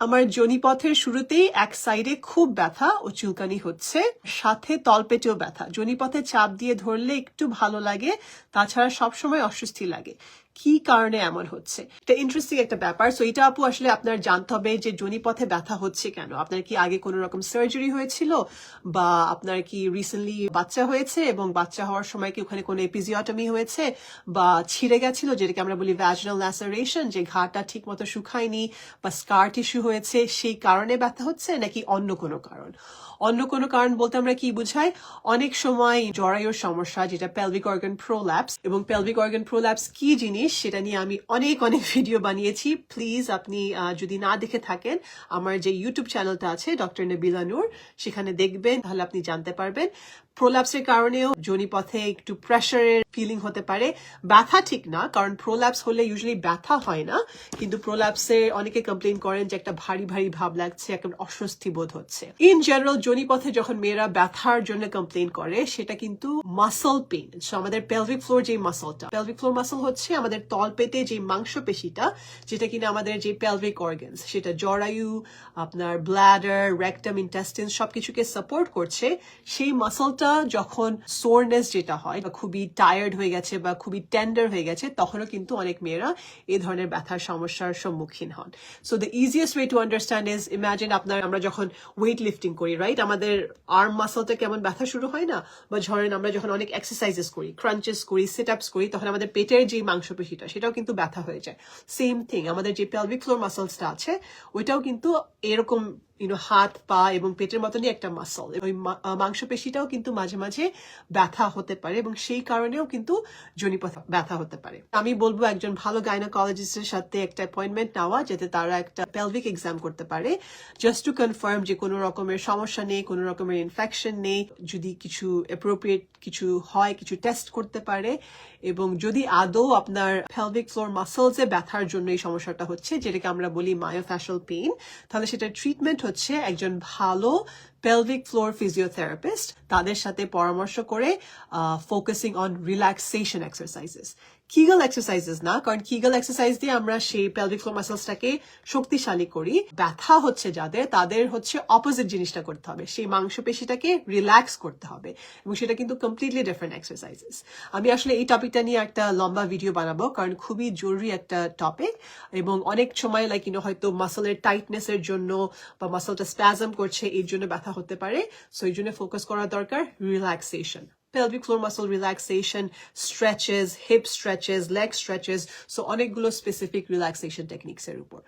আমার জনিপথের শুরুতেই এক সাইডে খুব ব্যথা ও চুলকানি হচ্ছে, সাথে তলপেটেও ব্যথা। জনিপথে চাপ দিয়ে ধরলে একটু ভালো লাগে, তাছাড়া সবসময় অস্বস্তি লাগে। কি কারণে এমন হচ্ছে? এটা ইন্টারেস্টিং একটা ব্যাপার। সো এটা আপু আসলে আপনার জানতে হবে যে জনিপথে ব্যথা হচ্ছে কেন? আপনার কি আগে কোনো রকম সার্জারি হয়েছিল? বা আপনার কি রিসেন্টলি বাচ্চা হয়েছে এবং বাচ্চা হওয়ার সময় কি ওখানে কোনো এপিজিওটমি হয়েছে? বা ছিঁড়ে গেছিল, যেটাকে আমরা বলি ভ্যাজিনাল ল্যাসারেশন যে ঘাটা ঠিক মতো শুকায়নি বা স্কার টিস্যু হয়েছে, সেই কারণে ব্যথা হচ্ছে নাকি অন্য কোনো কারণ? অন্য কোনো কারণ বলতে আমরা কি বুঝাই? অনেক সময় জরায়ুর সমস্যা, যেটা পেলভিক অর্গান প্রোল্যাপস এবং পেলভিক অর্গান প্রোল্যাপস কি জিনিস সেটা নিয়ে আমি অনেক অনেক ভিডিও বানিয়েছি। প্লিজ আপনি যদি না দেখে থাকেন, আমার যে ইউটিউব চ্যানেলটা আছে ডক্টর নবিলা নূর সেখানে দেখবেন, তাহলে আপনি জানতে পারবেন। প্রোল্যাপসের কারণেও জনিপথে একটু প্রেশারের ফিলিং হতে পারে। ব্যথা ঠিক না, কারণ প্রোল্যাপস হলে ইউজুয়ালি ব্যথা হয় না, কিন্তু প্রোল্যাপসে অনেকে কমপ্লেন করেন যে একটা ভারী ভারী ভাব লাগছে, একটা অস্বস্তি বোধ হচ্ছে। ইন জেনারেল জনিপথে যখন মেয়েরা ব্যথার জন্য কমপ্লেন করে, সেটা কিন্তু মাসল পেইন আমাদের পেলভিক ফ্লোর যে মাসলটা পেলভিক ফ্লোর মাসল হচ্ছে আমাদের তলপেটে যে মাংসপেশিটা, যেটা কিনা আমাদের যে পেলভিক অর্গানস সেটা জরায়ু, আপনার ব্ল্যাডার রেকটাম ইন্টেস্টিন সবকিছুকে সাপোর্ট করছে, সেই মাসলটা যখন সোরনেস যেটা হয়, বা খুবই টায়ার্ড হয়ে গেছে, বা খুবই টেন্ডার হয়ে গেছে, তখনও কিন্তু অনেক মেয়েরা এই ধরনের ব্যথার সমস্যার সম্মুখীন হন। So the easiest way to understand is imagine আপনার, আমরা যখন ওয়েট লিফটিং করি রাইট আমাদের আর্ম মাসলটা কেমন ব্যথা শুরু হয় না? বা ধরেন আমরা যখন অনেক এক্সারসাইজেস করি ক্রাঞ্চেস করি সেট আপস করি, তখন আমাদের পেটের যে মাংসপেশিটা, সেটাও কিন্তু ব্যথা হয়ে যায়। সেম থিং আমাদের যে পেলভিক ফ্লোর মাসলসটা আছে, ওইটাও কিন্তু এরকম ইউনো হাত, পা এবং পেটের মতনই একটা মাসল ওই মাংসপেশিটাও কিন্তু মাঝে মাঝে ব্যথা হতে পারে এবং সেই কারণেও কিন্তু জনিপথ ব্যথা হতে পারে। আমি বলব একজন ভালো গাইনোকোলজিস্টের সাথে একটা অ্যাপয়েন্টমেন্ট নেওয়া যাতে তারা একটা পেলভিক এক্সাম করতে পারে। জাস্ট টু কনফার্ম যে কোনো রকমের সমস্যা নেই, কোনো রকমের ইনফেকশন নেই, যদি কিছু অ্যাপ্রোপ্রিয়েট কিছু হয়, কিছু টেস্ট করতে পারে এবং যদি আদৌ আপনার পেলভিক ফ্লোর মাসলসে ব্যথার জন্য এই সমস্যাটা হচ্ছে, যেটাকে আমরা বলি মায়োফ্যাশাল পেইন তাহলে সেটার ট্রিটমেন্ট হচ্ছে একজন ভালো পেলভিক ফ্লোর ফিজিওথেরাপিস্ট তাদের সাথে পরামর্শ করে focusing on relaxation exercises Kegel exercises না, কারণ কিগল এক্সারসাইজ দিয়ে আমরা সেই পেলভিক ফ্লোর মাসলসটাকে শক্তিশালী করি। ব্যথা হচ্ছে যাদের, তাদের হচ্ছে অপোজিট জিনিসটা করতে হবে। সেই মাংসপেশিটাকে রিল্যাক্স করতে হবে। এবং সেটা কিন্তু কমপ্লিটলি ডিফারেন্ট এক্সারসাইজেস আমি আসলে এই টপিকটা নিয়ে একটা লম্বা ভিডিও বানাবো, কারণ খুবই জরুরি একটা টপিক এবং অনেক সময় লাইক ইউনো হয়তো মাসলের টাইটনেসের জন্য বা মাসলটা স্প্যাজম করছে, এর জন্য ব্যথা হতে পারে সো এই জন্য ফোকাস করা দরকার relaxation pelvic floor muscle relaxation, stretches, hip stretches, leg stretches, so অনেকগুলো relaxation techniques এর উপর